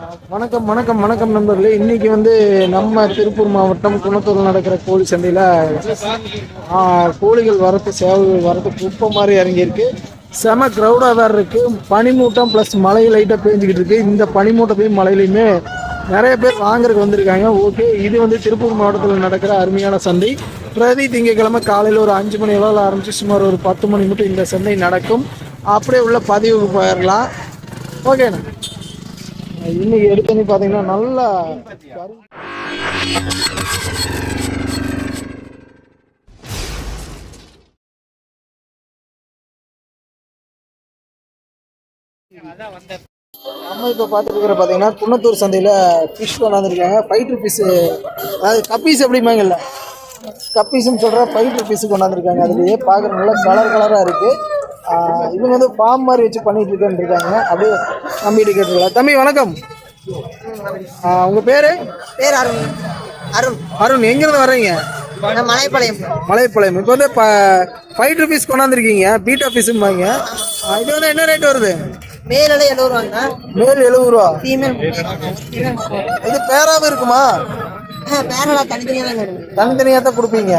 வணக்கம் வணக்கம் வணக்கம் நண்பர்களே. இன்னைக்கு வந்து நம்ம திருப்பூர் மாவட்டம் குணத்தூர் நடக்கிற கோழி சந்தையில் கோழிகள் வரத்து சேவல்கள் வரத்து குப்பை மாதிரி இறங்கியிருக்கு. செம க்ரௌடாக தான் இருக்கு. பனிமூட்டம் ப்ளஸ் மழை லைட்டாக பேஞ்சிக்கிட்டு இருக்கு. இந்த பனிமூட்டத்தையும் மழையிலையுமே நிறைய பேர் வாங்குறதுக்கு வந்திருக்காங்க. ஓகே இது வந்து திருப்பூர் மாவட்டத்தில் நடக்கிற அருமையான சந்தை. பிரதி திங்கக்கிழமை காலையில் ஒரு அஞ்சு மணி அளவில் ஆரம்பிச்சு சுமார் ஒரு பத்து மணி மட்டும் இந்த சந்தை நடக்கும். அப்படியே உள்ள பதிவுக்கு போயிடலாம். ஓகேண்ணா இன்னைக்கு எடுத்தனி பார்த்தீங்கன்னா நல்லா நம்ம இப்போ பார்த்துட்டு இருக்கிற பார்த்தீங்கன்னா குன்னத்தூர் சந்தையில் ஃபிஷ் கொண்டாந்துருக்காங்க ஃபைட்ரு ஃபிஷ் அதாவது கப்பீஸ் எப்படிமாங்கல்ல கப்பீஸ்ன்னு சொல்கிற ஃபைட்ரு ஃபிஷ் கொண்டாந்துருக்காங்க. அதுலேயே பார்க்குற நல்லா கலர் கலராக இருக்குது இவங்க வந்து ஃபார்ம் மாதிரி வச்சு பண்ணிட்டு இருக்கேன்னு இருக்காங்க. அப்படியே நம்பிட்டு கேட்டுருக்கலாம் தம்பி வணக்கம். உங்க பேரு? பேர் அருண். அருண். அருண் எங்கிருந்து வர்றீங்க? மலைப்பாளையம். மலைப்பாளையம். இப்போ வந்து ஃபைவ் ருபீஸ் கொண்டாந்துருக்கீங்க. பீட்டா ஃபிஷ்பாங்க இது வந்து என்ன ரேட் வருது? மேல எழுபது ரூபாங்க மேல் எழுபது ரூபா. ஃபீமேல் இது பேராவும் இருக்குமா? பேரெல்லாம் தனித்தனியாக தான் தனித்தனியாக தான் கொடுப்பீங்க.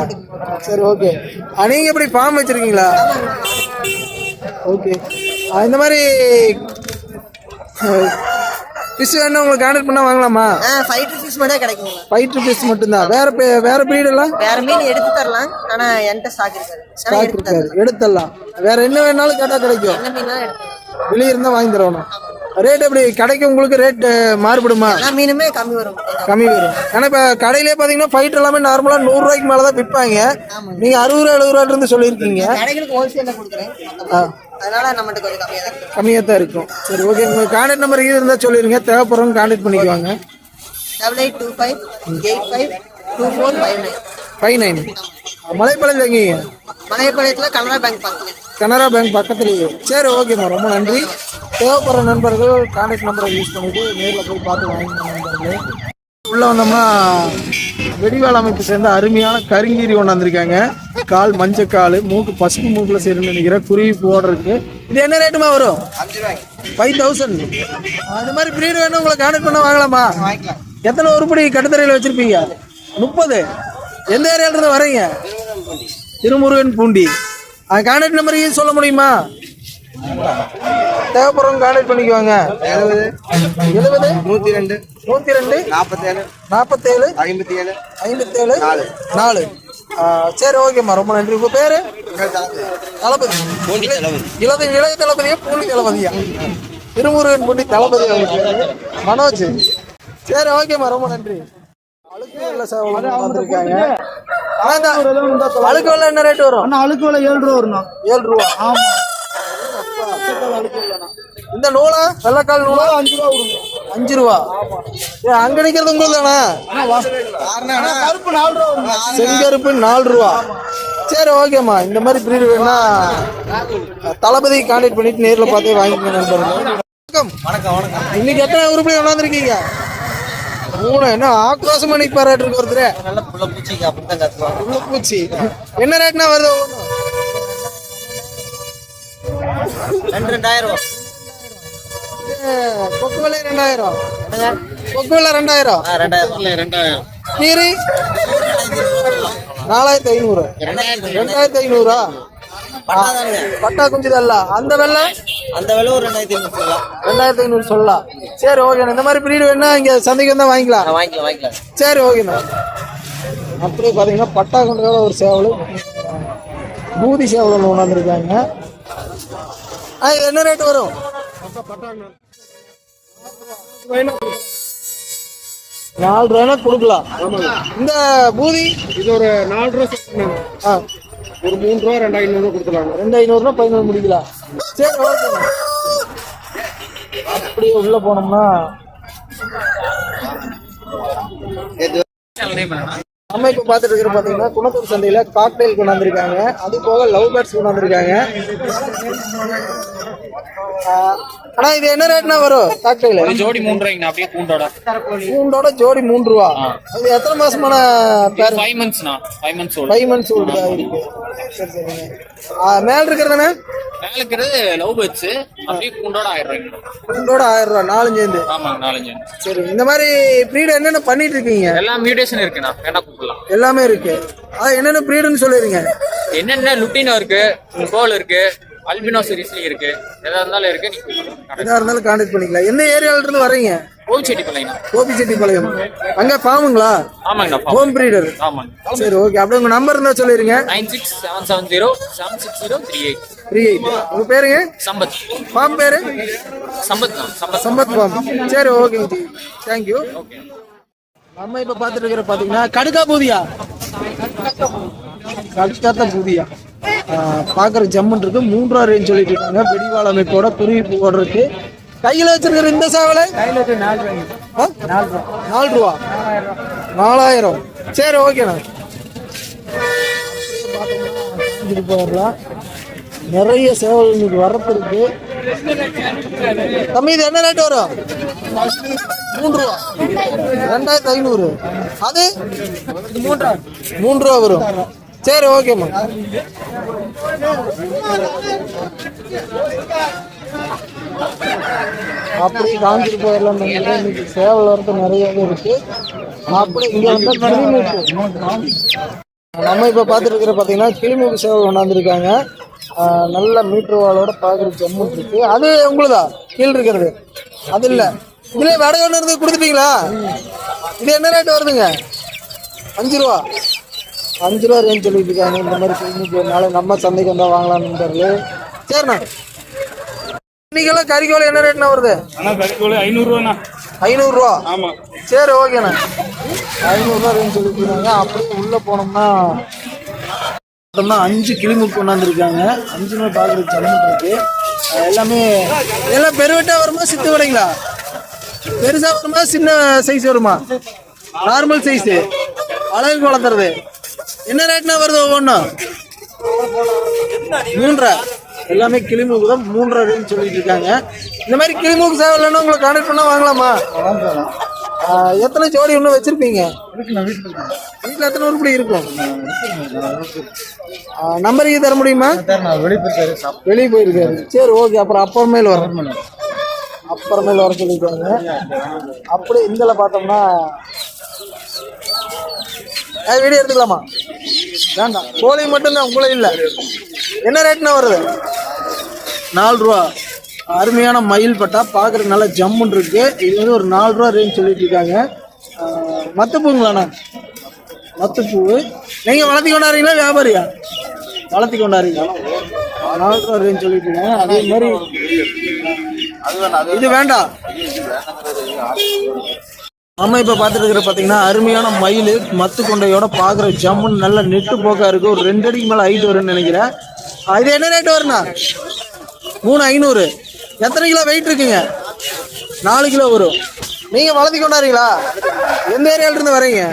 சரி ஓகே நீங்கள் எப்படி ஃபார்ம் வச்சுருக்கீங்களா? ஓகே இந்த மாதிரி ஃபிஷ் வேணும் உங்களுக்கு கான்டாக்ட் பண்ணால் வாங்கலாமா? ஆ ஃபைவ் ருபீஸ் மட்டும் கிடைக்குங்க. ஃபைவ் ருபீஸ் மட்டும்தான். வேற வேற ப்ரீடெல்லாம் வேற மீன் எடுத்து தரலாம். ஆனா என்கிட்ட ஸ்டாக் இருக்காது. ஸ்டாக் எடுத்து இருக்காது. எடுத்துடலாம். வேற என்ன வேணாலும் கேட்டால் கிடைக்கும். வெளியே இருந்தால் வாங்கி தரணும். ரேட் எப்படி? கடைக்கு உங்களுக்கு ரேட் மாறுபடுமா? மீனுமே கம்மி வரும். கம்மி வரும். ஏன்னா இப்போ கடையிலே பார்த்தீங்கன்னா ஃபைட் எல்லாமே நார்மலாக நூறுரூவாய்க்கு மேலே தான் விற்பாங்க நீங்கள் அறுபது ரூபா எழுபது இருந்து சொல்லியிருக்கீங்க. கடைகளுக்கு ஹோல்சேல்ல கொடுக்குறேன். அதனால நம்மகிட்ட கொஞ்சம் கம்மியாக தான் இருக்கும் கம்மியாக தான் இருக்கும். சரி ஓகே உங்களுக்கு கான்டாக்ட் நம்பர் இது இருந்தால் சொல்லிடுங்க தேவைப்படுறவங்க கான்டாக்ட் பண்ணிக்குவாங்க. Double eight two five eight five two four five nine five nine Malaipalayam எங்கேங்க மலைப்பாளையத்தில் கனரா பேங்க் பார்க்கலாம் கனரா பேங்க் பக்கத்துலேயே சரி ஓகேம்மா ரொம்ப நன்றி. தேவைப்படுற நண்பர்கள் கான்டாக்ட் நம்பரை யூஸ் பண்ணிட்டு நேரில் போய் பார்த்து வாங்கிக்கணும் நண்பர்களே. உள்ள வந்தோம்னா வெடிவாள் அமைப்பு சேர்ந்த அருமையான கருங்கீரி கொண்டாந்துருக்காங்க கால் மஞ்சக்கால் மூக்கு பசுப்பு மூக்கில் சேருன்னு நினைக்கிறேன். குருவி போடுறதுக்கு இது என்ன ரேட்டுமா வரும்? ஃபைவ் தௌசண்ட் அது மாதிரி ப்ரீடு வேணும் உங்களை கான்டாக்ட் பண்ண வாங்கலாமா? எத்தனை உருப்படி கட்டுத்தரையில் வச்சிருப்பீங்க? முப்பது. எந்த ஏரியால இருந்து வரீங்க திருமுருகன் பூண்டி. கான்டாக்ட் நம்பர் சொல்ல முடியுமா? தேவைப்படுறவங்க கான்டாக்ட் பண்ணிக்குவாங்க. எழுபது எழுபது நூத்தி ரெண்டு நூற்றி ரெண்டு நாற்பத்தேழு நாற்பத்தேழு ஐம்பத்தி ஏழு ஐம்பத்தேழு? நாலு. ஆ, சரி ஓகேம்மா ரொம்ப நன்றி. உங்கள் பேர்? தளபதி. இளது இளைய தளபதியா பூண்டி தளபதியா? திருமுருகன் பூண்டி தளபதி. மனோஜ். சரி ஓகேம்மா ரொம்ப நன்றி. அழுக்கு வெள்ளை வெள்ளை என்ன ரேட் வரும்? அண்ணா அழுக்கு விலை ஏழு ரூபா வரும்ண்ணா ஏழு ரூபா. ஆமா. இந்த நூலா? வெள்ளைக்கால் நூலா? அஞ்சு ரூபா கொடுங்க அஞ்சு ரூபா. ஏ அங்க நிக்கிறது உங்களுக்கு தானே கருப்பு நாலு ரூபா செங்கருப்பு நாலு ரூபா. சரி ஓகேம்மா இந்த மாதிரி பிரீடு வேணா தளபதி கான்டாக்ட் பண்ணிட்டு நேர்ல பார்த்தே வாங்கிக்கோங்க நண்பர்களே. வணக்கம். வணக்கம் வணக்கம். இன்னைக்கு எத்தனை உருப்படி கொண்டாந்துருக்கீங்க? மூணு என்ன ஆக்ரோஷம் பண்ணி பாராட்டு இருக்கு ஒருத்தர். நல்ல புள்ள பூச்சிக்கு அப்படித்தான் கத்துவாங்க. உள்ள பூச்சி. என்ன ரேட்னா வருது ரெண்டு ரெண்டாயிரம். ரூபா கொக்கு விலை ரெண்டாயிரம். ரெண்டாயிரம். ரெண்டாயிரம் ரெண்டாயிரம். கீரி? நாலாயிரத்தி ஐநூறு. ரெண்டாயிரத்தி ஐநூறா? பட்டா குஞ்சு அல்ல அந்த வெள்ளை? அந்த விலை ஒரு ரெண்டாயிரத்தி ஐநூறு சொல்லலாம் ரெண்டாயிரத்தி ஐநூறு சொல்லலாம் சரி ஓகேண்ணா இந்த மாதிரி பிரீடு வேணா இங்க சந்தைக்கு வந்தா வாங்கிக்கலாம். வாங்கிக்கலாம் வாங்கிக்கலாம். சரி ஓகேண்ணா அப்படியே பார்த்தீங்கன்னா பட்டா கொண்டோட ஒரு சேவல். பூதி சேவல் ஒன்று கொண்டாந்துருக்காங்க ஆ என்ன ரேட் வரும்? நாலு ரூபாய்னா கொடுக்கலாம். இந்த பூதி? இது ஒரு நாலு ரூபா ஆ. ஒரு மூணு ரூபா ரெண்டு ஐநூறு கொடுத்துருவாங்க ரெண்டு ஐநூறுனா பதினோரு முடிக்கலாம் சரி ஓகே. அப்படியே உள்ள போனோம்னா நம்ம இப்போ பார்த்துட்டு இருக்கிற பார்த்தீங்கன்னா குணத்தூர் சந்தையில் காக்டெயில் கொண்டாந்துருக்காங்க. அது போக லவ் பேர்ட்ஸ் கொண்டாந்துருக்காங்க. அண்ணா இது என்ன ரேட்னா வரும் காக்டைல ஜோடி மூணு ரூபாய்ங்கண்ணா அப்படியே கூண்டோட. பூண்டோட ஜோடி மூணு ரூபா. அது எத்தனை மாசமான பேர்? Five மந்த்ஸ்ண்ணா five months five months old இருக்கு. சரி சரிங்க ஆ, மேல இருக்கிறதானே மேல இருக்கிறது லவ் பேர்ட்ஸ் அப்படியே கூண்டோட ஆயிரம் ரூபாய்ங்க பூண்டோட ஆயிரம் ரூபா நாலஞ்சு ஆமாங்க நாலஞ்சு சரி இந்த மாதிரி ப்ரீடு என்னென்ன பண்ணிட்டு இருக்கீங்க? எல்லாம் மியூட்டேஷன் இருக்குண்ணா வேணா எல்லாமே இருக்கு. அது என்னென்ன ப்ரீடுன்னு சொல்லிடுங்க. என்னென்ன லுட்டினோ இருக்கு கோல் இருக்கு அல்பினோ சீரிஸ்லயும் இருக்கு எதா இருந்தாலும் இருக்கு எதா இருந்தாலும் கான்டாக்ட் பண்ணிக்கலாம். எந்த ஏரியால இருந்து பிள்ளைங்கண்ணா கோபிச்செட்டிப்பாளையம் அங்க ஃபார்முங்களா ஆமாங்கண்ணா ஹோம் ப்ரீடர் ஆமாங்க. சரி ஓகே அப்படியே உங்க நம்பர் இருந்தா சொல்லிருங்க nine six seven seven zero seven six zero three eight. Three eight. உங்க பேருங்க? சம்பத். ஃபார்ம் பேரு? சம்பத் சம்பத் சம்பத் ஃபார்ம் சரி ஓகேங்க தேங்க்யூ நம்ம இப்ப பாத்துட்டு இருக்கிற பாத்தீங்கன்னா கடுக்கா பூதியா. கடுக்காத்த பூதியா. பாக்குற ஜம்முன் இருக்கு மூன்றா ரேஞ்ச் சொல்லிட்டு இருக்காங்க வெடிவாள் அமைப்போட குருவி இருக்கு கையில வச்சிருக்கிற இந்த சேவலை? நாலு ரூபா. நாலாயிரம். சரி ஓகேண்ணா போயிடலாம். நிறைய சேவல் இன்னைக்கு வரப்பு இருக்கு தம்பி இது என்ன ரேட் வரும்? மூன்று ரூபா. ரெண்டாயிரத்தி ஐநூறு. அது? மூன்று ரூபா வரும். சரி ஓகேம்மா அப்படி காஞ்சிட்டு போயிடலாம் இன்னைக்கு சேவல் வரது நிறையவே இருக்கு. அப்படி இங்க வந்து நம்ம இப்ப பாத்துட்டு இருக்கிற பாத்தீங்கன்னா கிளிமூக்கு சேவல் கொண்டாந்துருக்காங்க. நல்ல மீட்டர் வாளோட பாக்குற ஜம்மு இருக்கு. அது உங்களுதா? கீழ் இருக்கிறது. அது இல்ல. இதுல வடை ஒன்று இருந்து கொடுத்துட்டீங்களா? இது என்ன ரேட் வருதுங்க? அஞ்சு ரூபா. அஞ்சு ரூபா ரேஞ்ச் சொல்லிட்டு இருக்காங்க. இந்த மாதிரி கிளிமூக்கு நாளை நம்ம சந்தைக்கு வந்தா வாங்கலாம்னு தெரியல சரிண்ணா. இன்னைக்கெல்லாம் கறிக்கோல் என்ன ரேட்னா வருது? கறிக்கோழி ஐநூறுரூவாண்ணா ஐநூறுரூவா ஆமா. சரி ஓகேண்ணா. ஐநூறுரூவா ரேஞ்ச் சொல்லிருக்காங்க அப்படியே உள்ளே போனோம்னா பார்த்தோம்னா அஞ்சு கிளிமுக்கு கொண்டாந்துருக்காங்க. அஞ்சுமே பார்க்குறது சம்மட்டு இருக்கு. எல்லாமே எல்லாம் பெருவெட்டாக வருமா சித்து வடைங்களா? பெருசாக வருமா சின்ன சைஸ் வருமா? நார்மல் சைஸு அழகுக்கு வளர்த்துறது என்ன ரேட்னா வருது ஒவ்வொன்றும் மூன்றரை. எல்லாமே கிளிமூக்கு தான் மூன்றரை ரேஞ்ச் சொல்லிட்டு இருக்காங்க. இந்த மாதிரி கிளிமூக்கு சேவை இல்லைன்னா உங்களை கான்டாக்ட் பண்ணால் வாங்கலாமா? வாங்கலாம். எத்தனை ஜோடி இன்னும் வச்சிருப்பீங்க? வீட்டில் எத்தனை உருப்படி இருக்கும்? நம்பர் தர முடியுமா? வெளியே போயிருக்காரு சரி ஓகே அப்புறம் அப்புறமேல் வர அப்புறமேல் வர சொல்லியிருக்காங்க அப்படி இந்தல பார்த்தோம்னா வீடியோ எடுத்துக்கலாமா? வேண்டாம். கோழி மட்டும்தான் உங்களே இல்லை. என்ன ரேட்னா வருது? நாலு ரூபா. அருமையான மயில் பட்டா. பார்க்குறதுக்கு நல்லா ஜம்முன்னு இருக்கு. இது வந்து ஒரு நாலு ரூபா ரேஞ்ச் சொல்லிட்டு இருக்காங்க. மத்தப்பூங்களாண்ணா மத்தப்பூ நீங்கள் வளர்த்தி கொண்டாடுறீங்களா வியாபாரியா? வளர்த்தி கொண்டாடுறீங்க நாலு ரூபா ரேஞ்ச் சொல்லிட்டு இருக்காங்க. அதே மாதிரி இது வேண்டாம். நம்ம இப்போ பார்த்துட்டு இருக்கிற பார்த்தீங்கன்னா அருமையான மயில் மத்து கொண்டையோட பார்க்குற ஜம்முன்னு நல்ல நெட்டு போக்காக இருக்கு. ஒரு ரெண்டு அடிக்கு மேலே ஹைட் வரும்னு நினைக்கிறேன். அது இது என்ன ரேட் வருண்ணா மூணு ஐநூறு. எத்தனை கிலோ வெயிட் இருக்குங்க? நாலு கிலோ வரும். நீங்க வளர்த்தி கொண்டாடுறீங்களா? எந்த ஏரியால இருந்து வரீங்க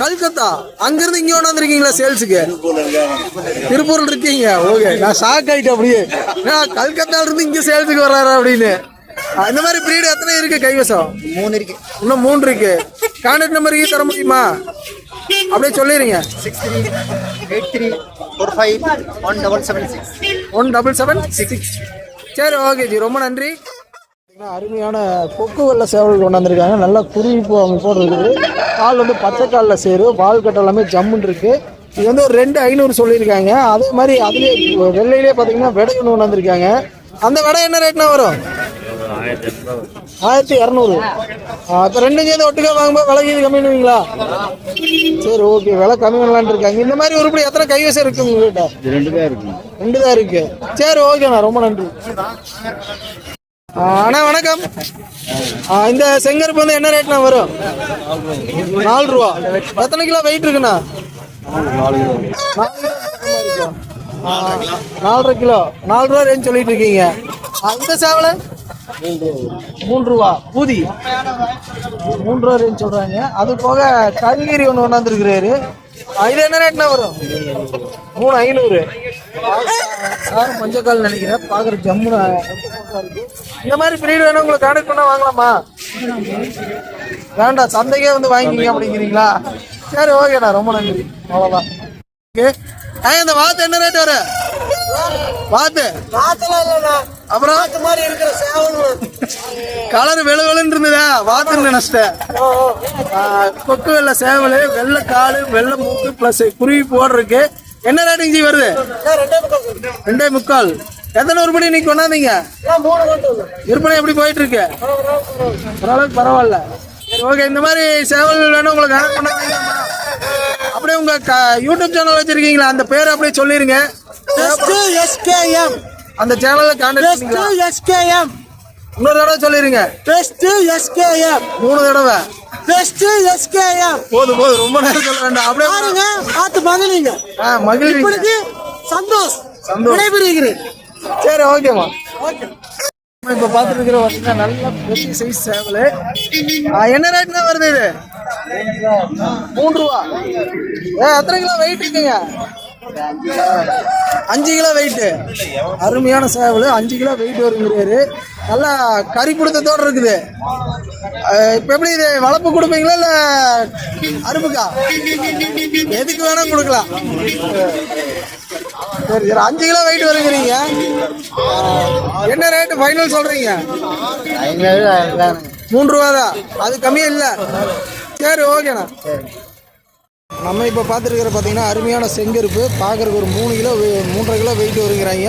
கல்கத்தா. அங்கிருந்து இங்க கொண்டாந்துருக்கீங்களா சேல்ஸுக்கு? திருப்பூர்ல இருக்கீங்க. ஓகே. நான் ஷாக் ஆயிட்டேன் அப்படியே. நான் கல்கத்தால இருந்து இங்க சேல்ஸுக்கு வர்றாரா அப்படின்னு. இந்த மாதிரி பிரீடு எத்தனை இருக்கு? கைவசம்? மூணு இருக்கு. இன்னும் மூணு இருக்கு. கான்டாக்ட் நம்பர் தர முடியுமா? அப்படியே சொல்லிடுங்க six three eight three four five one double seven six one double seven six சரி ஓகே ஜி ரொம்ப நன்றி. அருமையான கொக்கு வெள்ள சேவல் கொண்டாந்துருக்காங்க. நல்லா குருவிப்பு அமைப்போடு இருக்குது கால் வந்து பச்சை காலில் சேரும். வால் கட்ட எல்லாமே ஜம்முன்னு இருக்கு. இது வந்து ஒரு ரெண்டு ஐநூறு சொல்லியிருக்காங்க. அதே மாதிரி அதுலேயே வெள்ளையிலே பார்த்தீங்கன்னா விடை ஒன்று கொண்டாந்துருக்காங்க. அந்த விடை என்ன ரேட்னா வரும்? ஆயிரத்தி இரநூறு. இப்போ ரெண்டும் சேர்ந்து ஒட்டுக்கா வாங்கும்போது விலை இது கம்மி பண்ணுவீங்களா? சரி ஓகே விலை கம்மி பண்ணலான்னு இருக்காங்க. இந்த மாதிரி உருப்படி எத்தனை கைவசம் இருக்கு உங்ககிட்ட? ரெண்டு தான் இருக்கு. ரெண்டு தான் இருக்கு. சரி ஓகேண்ணா ரொம்ப நன்றி. அண்ணா வணக்கம். இந்த செங்கருப்பு வந்து என்ன ரேட்னா வரும்? நாலு ரூபா. எத்தனை கிலோ வெயிட் இருக்குண்ணா? நாலரை கிலோ. நாலு ரூபா ரேஞ்ச் சொல்லிட்டு இருக்கீங்க. ஆ, இந்த சேவலை? மூன்று ரூபா. பூதி. மூன்று ரூபா ரேஞ்ச் சொல்றாங்க. அது போக கல்கீரி ஒன்று கொண்டாந்துருக்கிறாரு. இது என்ன ரேட்னா வரும்? மூணு ஐநூறு. யாரும் மஞ்சக்கால் நினைக்கிறேன். பாக்குற ஜம்முன்னு இந்த மாதிரி பிரீடு வேணும் உங்களுக்கு கான்டக்ட் பண்ணா வாங்கலாமா? வேண்டாம். சந்தைக்கே வந்து வாங்கிக்கிங்க அப்படிங்கிறீங்களா? சரி ஓகேண்ணா ரொம்ப நன்றி. அவ்வளோதான் ஓகே ஆ இந்த வாத்து என்ன ரேட் வரும்? வாத்து. அப்புறம் மாதிரி இருக்கிற கலர் வெளு வெளுன்னு இருந்ததா? நினைச்சிட்டேன். கொக்கு வெள்ளை சேவல் வெள்ளை காலு வெள்ளை மூக்கு ப்ளஸ் குருவி போடுறதுக்கு என்ன ரேட்டிங் ஜி வருது? ரெண்டே முக்கால் எத்தனை உருப்படி இன்னைக்கு கொண்டாந்தீங்க? விற்பனை எப்படி போயிட்டு இருக்கு ஓரளவுக்கு பரவாயில்ல. ஓகே இந்த மாதிரி சேவல் வேணும் உங்களுக்கு? அப்படியே உங்க யூடியூப் சேனல் வச்சிருக்கீங்களா? அந்த பேர் அப்படியே சொல்லிருங்க. எஸ்கேஎம். அந்த சேனல்ல கான்டாக்ட் பண்ணிக்கலாம் எஸ்கேஎம் இன்னொரு தடவை சொல்லிருங்க. பெஸ்ட் எஸ்கேஎம் மூணு தடவை. பெஸ்ட் எஸ்கேஎம் போதும் போதும். ரொம்ப நேரம் சொல்ல. வேண்டாம் அப்படியே பாருங்க பார்த்து மகிழ்ங்க. ஆ மகிழ்ச்சி இப்பொழுது சந்தோஷ் சந்தோஷ். விடைபெறுகிறேன். சரி ஓகேம்மா நம்ம இப்ப பாத்துட்டு இருக்கிற பார்த்தீங்கன்னா நல்ல பெரிய சைஸ் சேவல் என்ன ரேட்னா வருது இது? மூன்று ரூபா. ஏ எத்தனை கிலோ வெயிட் இருக்குங்க? அஞ்சு கிலோ வெயிட் அருமையான சேவல். அஞ்சு கிலோ வெயிட் வருங்கிறாரு. நல்லா கறி பிடித்தத்தோடு இருக்குது. இப்ப எப்படி இது வளர்ப்பு கொடுப்பீங்களா இல்ல அறுப்புக்கா? எதுக்கு வேணா கொடுக்கலாம். சரி சரி. அஞ்சு கிலோ வெயிட் வருங்கிறீங்க. என்ன ரேட்டு ஃபைனல் சொல்றீங்க? மூணு ரூபா தான். அது கம்மியா இல்ல. சரி ஓகேண்ணா நம்ம இப்போ பார்த்துருக்கிற பார்த்தீங்கன்னா அருமையான செங்கருப்பு. பார்க்குறக்கு ஒரு மூணு கிலோ மூன்றரை கிலோ வெயிட் வருகிறாங்க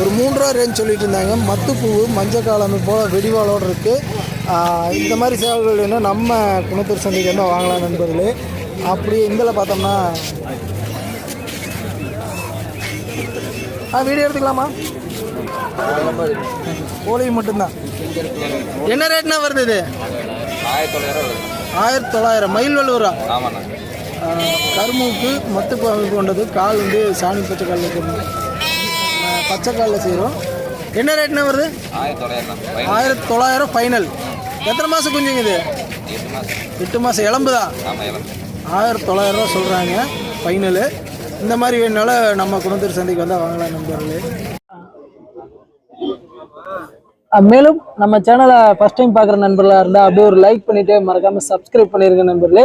ஒரு ரூபா ரேஞ்ச் சொல்லிட்டு இருந்தாங்க. மத்துப்பூ மஞ்சள் காலம் போல் வெடிவாளோடு இருக்குது இந்த மாதிரி சேவல்கள் வேணும் நம்ம குணத்தூர் சந்தைக்கு வந்து வாங்கலாம் நண்பர்களே. அப்படி இதில் பார்த்தோம்னா. ஆ வீடியோ எடுத்துக்கலாமா? கோழி மட்டும்தான். என்ன ரேட்னா வருது இது? ஆயிரத்தி தொள்ளாயிரம் மயில் வல்லூரா ஆமாண்ணா. கருமூக்கு மத்து பாம்பு கொண்டது. கால் வந்து சாணி பச்சை காலில் இருக்கணும் பச்சை காலில் செய்கிறோம் என்ன ரேட்னா வருது? ஆயிரத்தி தொள்ளாயிரம் தொள்ளாயிரம் ஃபைனல் எத்தனை மாதம் குஞ்சுங்க இது? எட்டு மாதம் எட்டு தான் ஆயிரத்தி தொள்ளாயிரம் ரூபா சொல்கிறாங்க ஃபைனலு இந்த மாதிரி வேணுனால நம்ம குணத்தூர் சந்தைக்கு வந்தால் வாங்கலாம் நண்பர்களே. மேலும் நம்ம சேனலை ஃபஸ்ட் டைம் பார்க்குற நண்பர்களாக இருந்தால் அப்படியே ஒரு லைக் பண்ணிவிட்டு மறக்காமல் சப்ஸ்கிரைப் பண்ணியிருக்க நண்பர்களே.